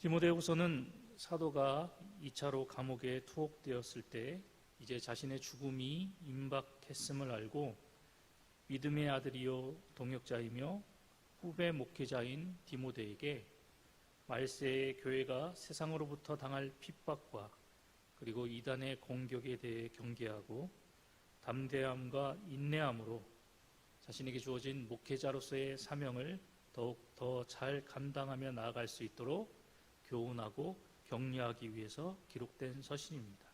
디모데후서는 사도가 2차로 감옥에 투옥되었을 때 이제 자신의 죽음이 임박했음을 알고 믿음의 아들이요 동역자이며 후배 목회자인 디모데에게 말세의 교회가 세상으로부터 당할 핍박과 그리고 이단의 공격에 대해 경계하고 담대함과 인내함으로 자신에게 주어진 목회자로서의 사명을 더욱 더 잘 감당하며 나아갈 수 있도록 교훈하고 격려하기 위해서 기록된 서신입니다.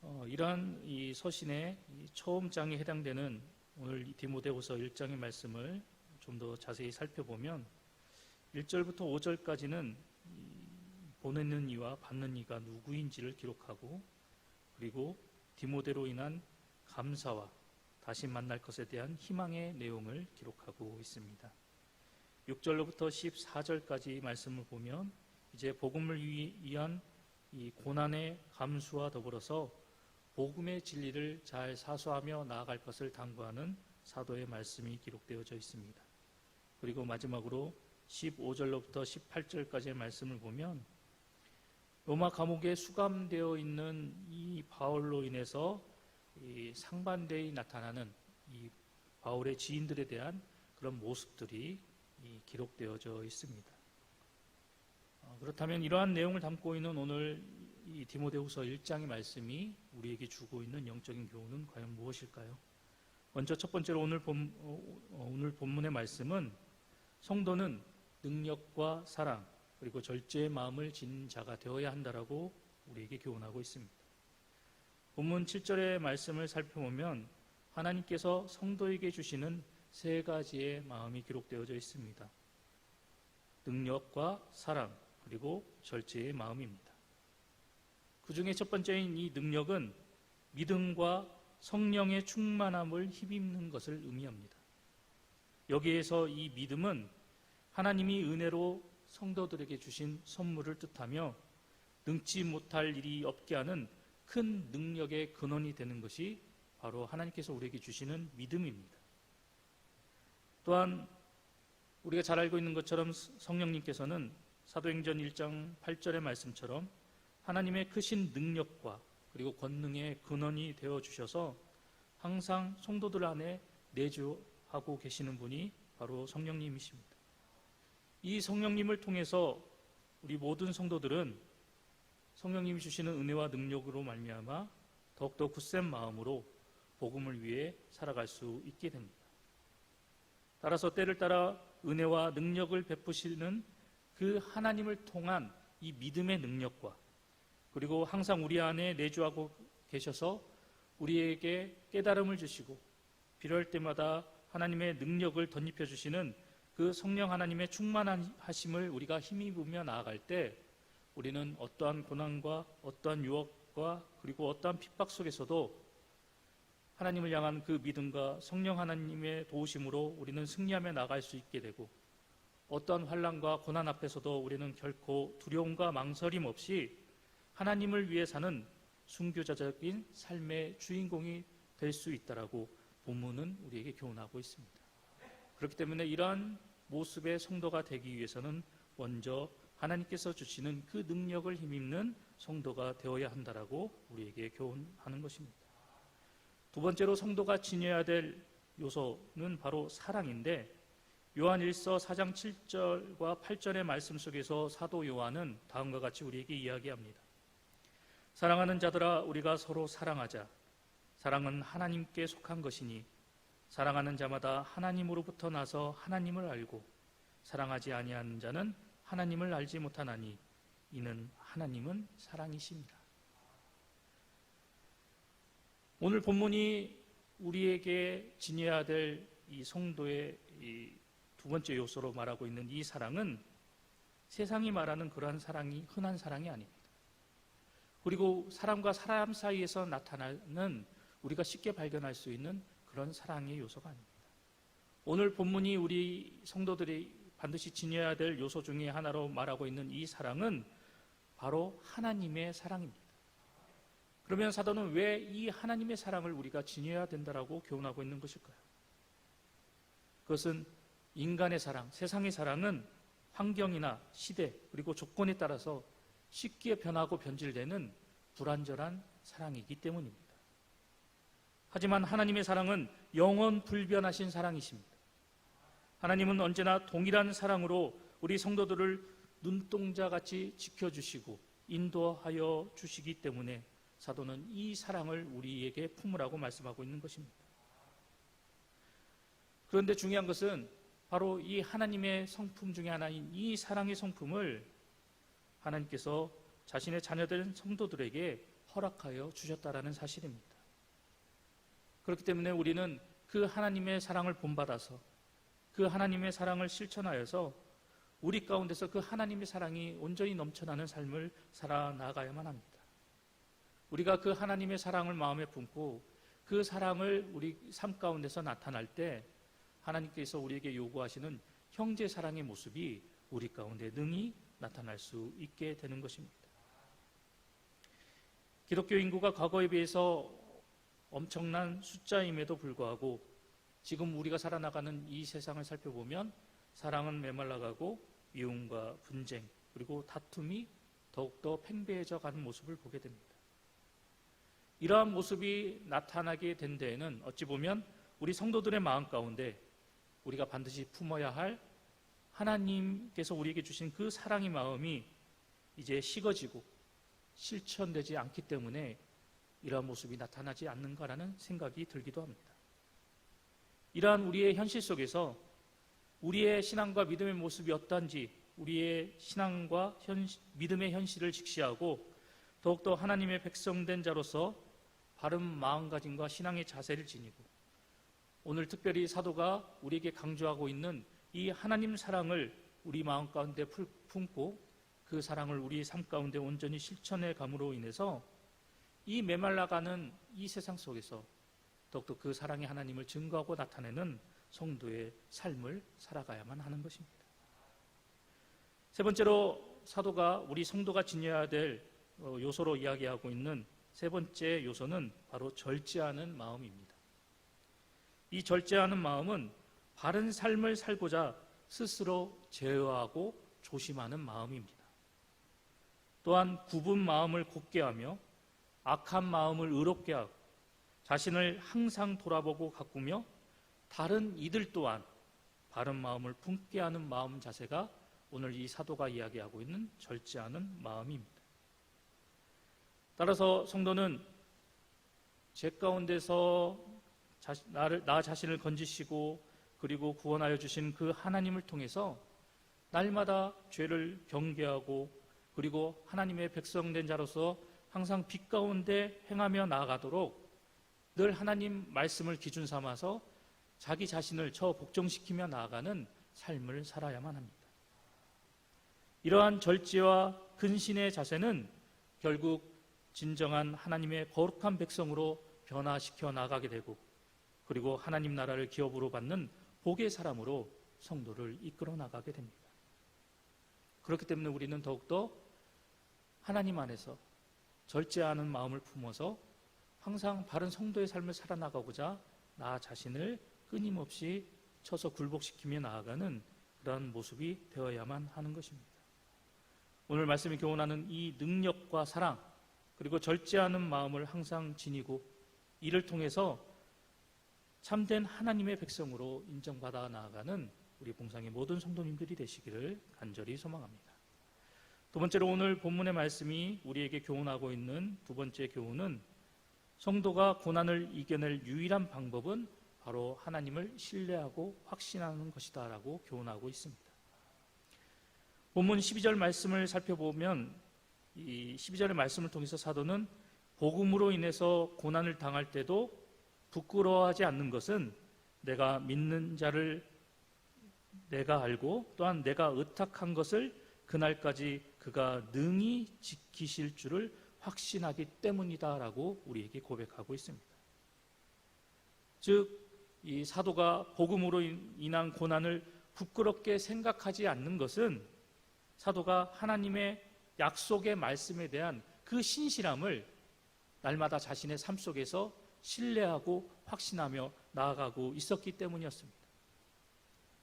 어, 이러한 이 서신의 이 처음 장에 해당되는 오늘 이 디모데후서 1장의 말씀을 좀 더 자세히 살펴보면 1절부터 5절까지는 보내는 이와 받는 이가 누구인지를 기록하고 그리고 디모데로 인한 감사와 다시 만날 것에 대한 희망의 내용을 기록하고 있습니다. 6절로부터 14절까지 말씀을 보면 이제 복음을 위- 위한 이 고난의 감수와 더불어서 복음의 진리를 잘 사수하며 나아갈 것을 당부하는 사도의 말씀이 기록되어져 있습니다. 그리고 마지막으로 15절로부터 18절까지의 말씀을 보면 로마 감옥에 수감되어 있는 이 바울로 인해서 이 상반되이 나타나는 이 바울의 지인들에 대한 그런 모습들이 이 기록되어져 있습니다. 어, 그렇다면 이러한 내용을 담고 있는 오늘 이 디모데후서 1장의 말씀이 우리에게 주고 있는 영적인 교훈은 과연 무엇일까요? 먼저 첫 번째로 오늘 본 어, 오늘 본문의 말씀은 성도는 능력과 사랑 그리고 절제의 마음을 지닌 자가 되어야 한다라고 우리에게 교훈하고 있습니다. 본문 7절의 말씀을 살펴보면 하나님께서 성도에게 주시는 세 가지의 마음이 기록되어져 있습니다. 능력과 사랑 그리고 절제의 마음입니다. 그 중에 첫 번째인 이 능력은 믿음과 성령의 충만함을 힘입는 것을 의미합니다. 여기에서 이 믿음은 하나님이 은혜로 성도들에게 주신 선물을 뜻하며 능치 못할 일이 없게 하는 큰 능력의 근원이 되는 것이 바로 하나님께서 우리에게 주시는 믿음입니다. 또한 우리가 잘 알고 있는 것처럼 성령님께서는 사도행전 1장 8절의 말씀처럼 하나님의 크신 능력과 그리고 권능의 근원이 되어 주셔서 항상 성도들 안에 내주하고 계시는 분이 바로 성령님이십니다. 이 성령님을 통해서 우리 모든 성도들은 성령님이 주시는 은혜와 능력으로 말미암아 더욱더 굳센 마음으로 복음을 위해 살아갈 수 있게 됩니다. 따라서 때를 따라 은혜와 능력을 베푸시는 그 하나님을 통한 이 믿음의 능력과 그리고 항상 우리 안에 내주하고 계셔서 우리에게 깨달음을 주시고 필요할 때마다 하나님의 능력을 덧입혀 주시는 그 성령 하나님의 충만하심을 우리가 힘입으며 나아갈 때 우리는 어떠한 고난과 어떠한 유혹과 그리고 어떠한 핍박 속에서도 하나님을 향한 그 믿음과 성령 하나님의 도우심으로 우리는 승리하며 나갈 수 있게 되고 어떠한 환란과 고난 앞에서도 우리는 결코 두려움과 망설임 없이 하나님을 위해 사는 순교자적인 삶의 주인공이 될 수 있다라고 본문은 우리에게 교훈하고 있습니다. 그렇기 때문에 이러한 모습의 성도가 되기 위해서는 먼저 하나님께서 주시는 그 능력을 힘입는 성도가 되어야 한다라고 우리에게 교훈하는 것입니다. 두 번째로 성도가 지녀야 될 요소는 바로 사랑인데 요한 1서 4장 7절과 8절의 말씀 속에서 사도 요한은 다음과 같이 우리에게 이야기합니다. 사랑하는 자들아 우리가 서로 사랑하자. 사랑은 하나님께 속한 것이니 사랑하는 자마다 하나님으로부터 나서 하나님을 알고 사랑하지 아니하는 자는 하나님을 알지 못하나니 이는 하나님은 사랑이십니다. 오늘 본문이 우리에게 지녀야 될 이 성도의 이 두 번째 요소로 말하고 있는 이 사랑은 세상이 말하는 그러한 사랑이 흔한 사랑이 아닙니다. 그리고 사람과 사람 사이에서 나타나는 우리가 쉽게 발견할 수 있는 그런 사랑의 요소가 아닙니다. 오늘 본문이 우리 성도들이 반드시 지녀야 될 요소 중에 하나로 말하고 있는 이 사랑은 바로 하나님의 사랑입니다. 그러면 사도는 왜 이 하나님의 사랑을 우리가 지녀야 된다라고 교훈하고 있는 것일까요? 그것은 인간의 사랑, 세상의 사랑은 환경이나 시대 그리고 조건에 따라서 쉽게 변하고 변질되는 불완전한 사랑이기 때문입니다. 하지만 하나님의 사랑은 영원 불변하신 사랑이십니다. 하나님은 언제나 동일한 사랑으로 우리 성도들을 눈동자 같이 지켜주시고 인도하여 주시기 때문에 사도는 이 사랑을 우리에게 품으라고 말씀하고 있는 것입니다. 그런데 중요한 것은 바로 이 하나님의 성품 중에 하나인 이 사랑의 성품을 하나님께서 자신의 자녀된 성도들에게 허락하여 주셨다라는 사실입니다. 그렇기 때문에 우리는 그 하나님의 사랑을 본받아서 그 하나님의 사랑을 실천하여서 우리 가운데서 그 하나님의 사랑이 온전히 넘쳐나는 삶을 살아나가야만 합니다. 우리가 그 하나님의 사랑을 마음에 품고 그 사랑을 우리 삶 가운데서 나타날 때 하나님께서 우리에게 요구하시는 형제 사랑의 모습이 우리 가운데 능히 나타날 수 있게 되는 것입니다. 기독교 인구가 과거에 비해서 엄청난 숫자임에도 불구하고 지금 우리가 살아나가는 이 세상을 살펴보면 사랑은 메말라가고 미움과 분쟁 그리고 다툼이 더욱더 팽배해져 가는 모습을 보게 됩니다. 이러한 모습이 나타나게 된 데에는 어찌 보면 우리 성도들의 마음 가운데 우리가 반드시 품어야 할 하나님께서 우리에게 주신 그 사랑의 마음이 이제 식어지고 실천되지 않기 때문에 이러한 모습이 나타나지 않는가라는 생각이 들기도 합니다. 이러한 우리의 현실 속에서 우리의 신앙과 믿음의 모습이 어떤지 우리의 신앙과 현, 믿음의 현실을 직시하고 더욱더 하나님의 백성된 자로서 바른 마음가짐과 신앙의 자세를 지니고 오늘 특별히 사도가 우리에게 강조하고 있는 이 하나님 사랑을 우리 마음 가운데 품고 그 사랑을 우리 삶 가운데 온전히 실천해 감으로 인해서 이 메말라가는 이 세상 속에서 더욱더 그 사랑의 하나님을 증거하고 나타내는 성도의 삶을 살아가야만 하는 것입니다. 세 번째로 사도가 우리 성도가 지녀야 될 어, 요소로 이야기하고 있는 세 번째 요소는 바로 절제하는 마음입니다. 이 절제하는 마음은 바른 삶을 살고자 스스로 제어하고 조심하는 마음입니다. 또한 굽은 마음을 굳게 하며 악한 마음을 의롭게 하고 자신을 항상 돌아보고 가꾸며 다른 이들 또한 바른 마음을 품게 하는 마음 자세가 오늘 이 사도가 이야기하고 있는 절제하는 마음입니다. 따라서 성도는 제 가운데서 나를, 나 자신을 건지시고 그리고 구원하여 주신 그 하나님을 통해서 날마다 죄를 경계하고 그리고 하나님의 백성된 자로서 항상 빛 가운데 행하며 나아가도록 늘 하나님 말씀을 기준 삼아서 자기 자신을 저 복종시키며 나아가는 삶을 살아야만 합니다. 이러한 절제와 근신의 자세는 결국 진정한 하나님의 거룩한 백성으로 변화시켜 나가게 되고 그리고 하나님 나라를 기업으로 받는 복의 사람으로 성도를 이끌어 나가게 됩니다. 그렇기 때문에 우리는 더욱더 하나님 안에서 절제하는 마음을 품어서 항상 바른 성도의 삶을 살아나가고자 나 자신을 끊임없이 쳐서 굴복시키며 나아가는 그러한 모습이 되어야만 하는 것입니다. 오늘 말씀이 교훈하는 이 능력과 사랑 그리고 절제하는 마음을 항상 지니고 이를 통해서 참된 하나님의 백성으로 인정받아 나아가는 우리 봉상의 모든 성도님들이 되시기를 간절히 소망합니다. 두 번째로 오늘 본문의 말씀이 우리에게 교훈하고 있는 두 번째 교훈은 성도가 고난을 이겨낼 유일한 방법은 바로 하나님을 신뢰하고 확신하는 것이다라고 교훈하고 있습니다. 본문 12절 말씀을 살펴보면 이 12절의 말씀을 통해서 사도는 복음으로 인해서 고난을 당할 때도 부끄러워하지 않는 것은 내가 믿는 자를 내가 알고 또한 내가 의탁한 것을 그날까지 그가 능히 지키실 줄을 확신하기 때문이다라고 우리에게 고백하고 있습니다. 즉, 이 사도가 복음으로 인한 고난을 부끄럽게 생각하지 않는 것은 사도가 하나님의 약속의 말씀에 대한 그 신실함을 날마다 자신의 삶 속에서 신뢰하고 확신하며 나아가고 있었기 때문이었습니다.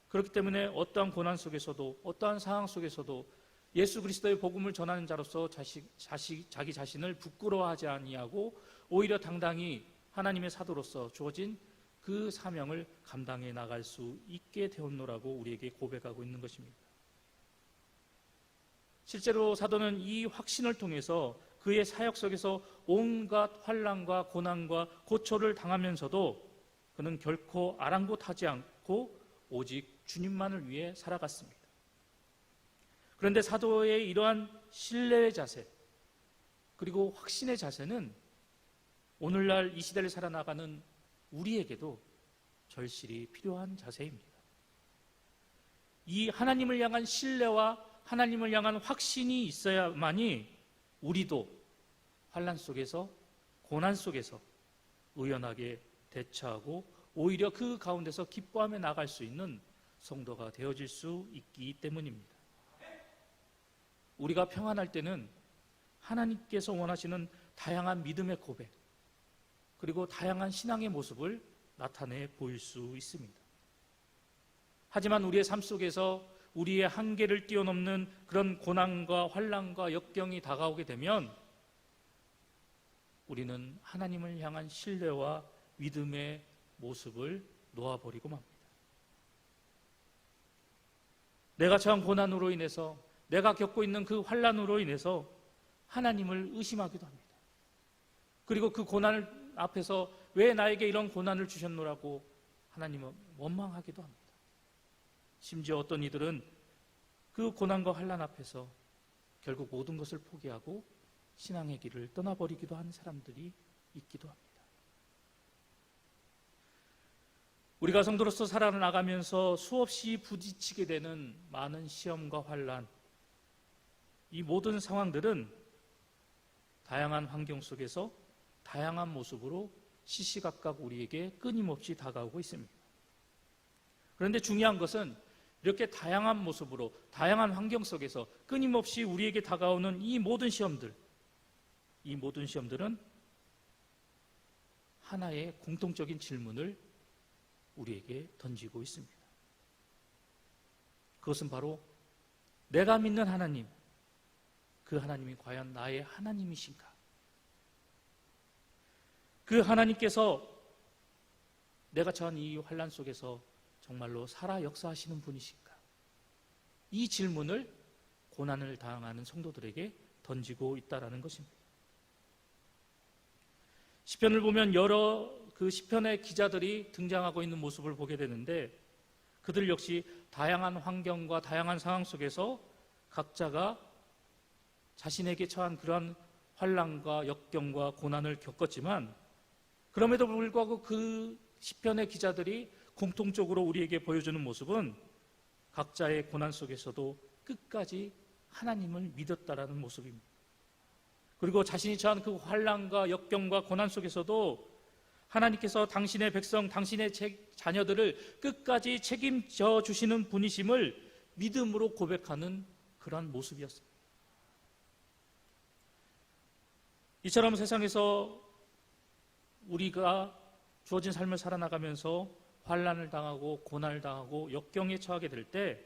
그렇기 때문에 어떠한 고난 속에서도 어떠한 상황 속에서도 예수 그리스도의 복음을 전하는 자로서 자식, 자식, 자기 자신을 부끄러워하지 아니하고 오히려 당당히 하나님의 사도로서 주어진 그 사명을 감당해 나갈 수 있게 되었노라고 우리에게 고백하고 있는 것입니다. 실제로 사도는 이 확신을 통해서 그의 사역 속에서 온갖 환란과 고난과 고초를 당하면서도 그는 결코 아랑곳하지 않고 오직 주님만을 위해 살아갔습니다. 그런데 사도의 이러한 신뢰의 자세 그리고 확신의 자세는 오늘날 이 시대를 살아나가는 우리에게도 절실히 필요한 자세입니다. 이 하나님을 향한 신뢰와 하나님을 향한 확신이 있어야만이 우리도 환란 속에서 고난 속에서 의연하게 대처하고 오히려 그 가운데서 기뻐하며 나갈 수 있는 성도가 되어질 수 있기 때문입니다. 우리가 평안할 때는 하나님께서 원하시는 다양한 믿음의 고백 그리고 다양한 신앙의 모습을 나타내 보일 수 있습니다. 하지만 우리의 삶 속에서 우리의 한계를 뛰어넘는 그런 고난과 환란과 역경이 다가오게 되면 우리는 하나님을 향한 신뢰와 믿음의 모습을 놓아버리고 맙니다. 내가 처한 고난으로 인해서 내가 겪고 있는 그 환란으로 인해서 하나님을 의심하기도 합니다. 그리고 그 고난을 앞에서 왜 나에게 이런 고난을 주셨노라고 하나님은 원망하기도 합니다. 심지어 어떤 이들은 그 고난과 환란 앞에서 결국 모든 것을 포기하고 신앙의 길을 떠나버리기도 하는 사람들이 있기도 합니다. 우리가 성도로서 살아나가면서 수없이 부딪히게 되는 많은 시험과 환란, 이 모든 상황들은 다양한 환경 속에서 다양한 모습으로 시시각각 우리에게 끊임없이 다가오고 있습니다. 그런데 중요한 것은 이렇게 다양한 모습으로 다양한 환경 속에서 끊임없이 우리에게 다가오는 이 모든 시험들, 이 모든 시험들은 하나의 공통적인 질문을 우리에게 던지고 있습니다. 그것은 바로 내가 믿는 하나님, 그 하나님이 과연 나의 하나님이신가? 그 하나님께서 내가 처한 이 환란 속에서 정말로 살아 역사하시는 분이신가? 이 질문을 고난을 당하는 성도들에게 던지고 있다라는 것입니다. 시편을 보면 여러 그 시편의 기자들이 등장하고 있는 모습을 보게 되는데 그들 역시 다양한 환경과 다양한 상황 속에서 각자가 자신에게 처한 그러한 환란과 역경과 고난을 겪었지만 그럼에도 불구하고 그 시편의 기자들이 공통적으로 우리에게 보여주는 모습은 각자의 고난 속에서도 끝까지 하나님을 믿었다라는 모습입니다. 그리고 자신이 처한 그 환란과 역경과 고난 속에서도 하나님께서 당신의 백성, 당신의 자녀들을 끝까지 책임져 주시는 분이심을 믿음으로 고백하는 그러한 모습이었습니다. 이처럼 세상에서 우리가 주어진 삶을 살아나가면서 환란을 당하고 고난을 당하고 역경에 처하게 될 때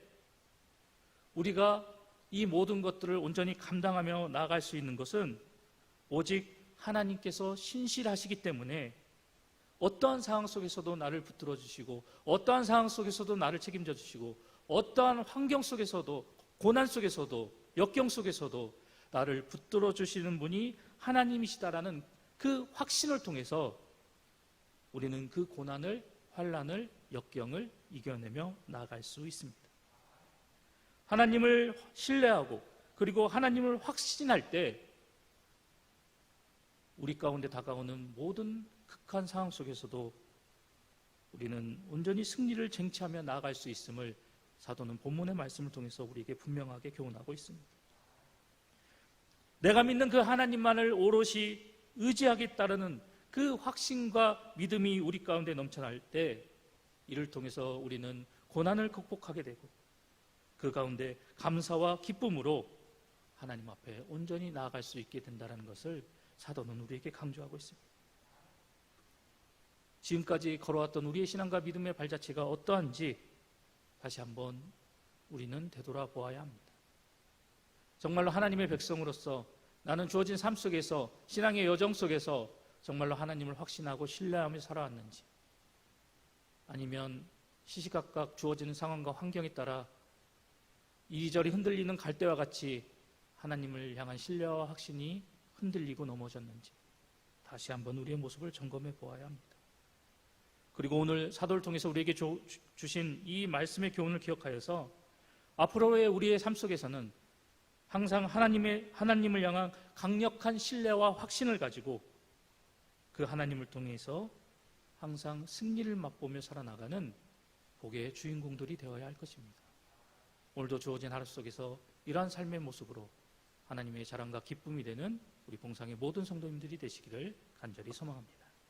우리가 이 모든 것들을 온전히 감당하며 나아갈 수 있는 것은 오직 하나님께서 신실하시기 때문에 어떠한 상황 속에서도 나를 붙들어 주시고 어떠한 상황 속에서도 나를 책임져 주시고 어떠한 환경 속에서도 고난 속에서도 역경 속에서도 나를 붙들어 주시는 분이 하나님이시다라는 그 확신을 통해서 우리는 그 고난을 환란을 역경을 이겨내며 나아갈 수 있습니다. 하나님을 신뢰하고 그리고 하나님을 확신할 때 우리 가운데 다가오는 모든 극한 상황 속에서도 우리는 온전히 승리를 쟁취하며 나아갈 수 있음을 사도는 본문의 말씀을 통해서 우리에게 분명하게 교훈하고 있습니다. 내가 믿는 그 하나님만을 오롯이 의지하겠다는 그 확신과 믿음이 우리 가운데 넘쳐날 때 이를 통해서 우리는 고난을 극복하게 되고 그 가운데 감사와 기쁨으로 하나님 앞에 온전히 나아갈 수 있게 된다는 것을 사도는 우리에게 강조하고 있습니다. 지금까지 걸어왔던 우리의 신앙과 믿음의 발자취가 어떠한지 다시 한번 우리는 되돌아보아야 합니다. 정말로 하나님의 백성으로서 나는 주어진 삶 속에서 신앙의 여정 속에서 정말로 하나님을 확신하고 신뢰하며 살아왔는지 아니면 시시각각 주어지는 상황과 환경에 따라 이리저리 흔들리는 갈대와 같이 하나님을 향한 신뢰와 확신이 흔들리고 넘어졌는지 다시 한번 우리의 모습을 점검해 보아야 합니다. 그리고 오늘 사도를 통해서 우리에게 주, 주신 이 말씀의 교훈을 기억하여서 앞으로의 우리의 삶 속에서는 항상 하나님의 하나님을 향한 강력한 신뢰와 확신을 가지고 그 하나님을 통해서 항상 승리를 맛보며 살아나가는 복의 주인공들이 되어야 할 것입니다. 오늘도 주어진 하루 속에서 이러한 삶의 모습으로 하나님의 자랑과 기쁨이 되는 우리 봉상의 모든 성도님들이 되시기를 간절히 소망합니다.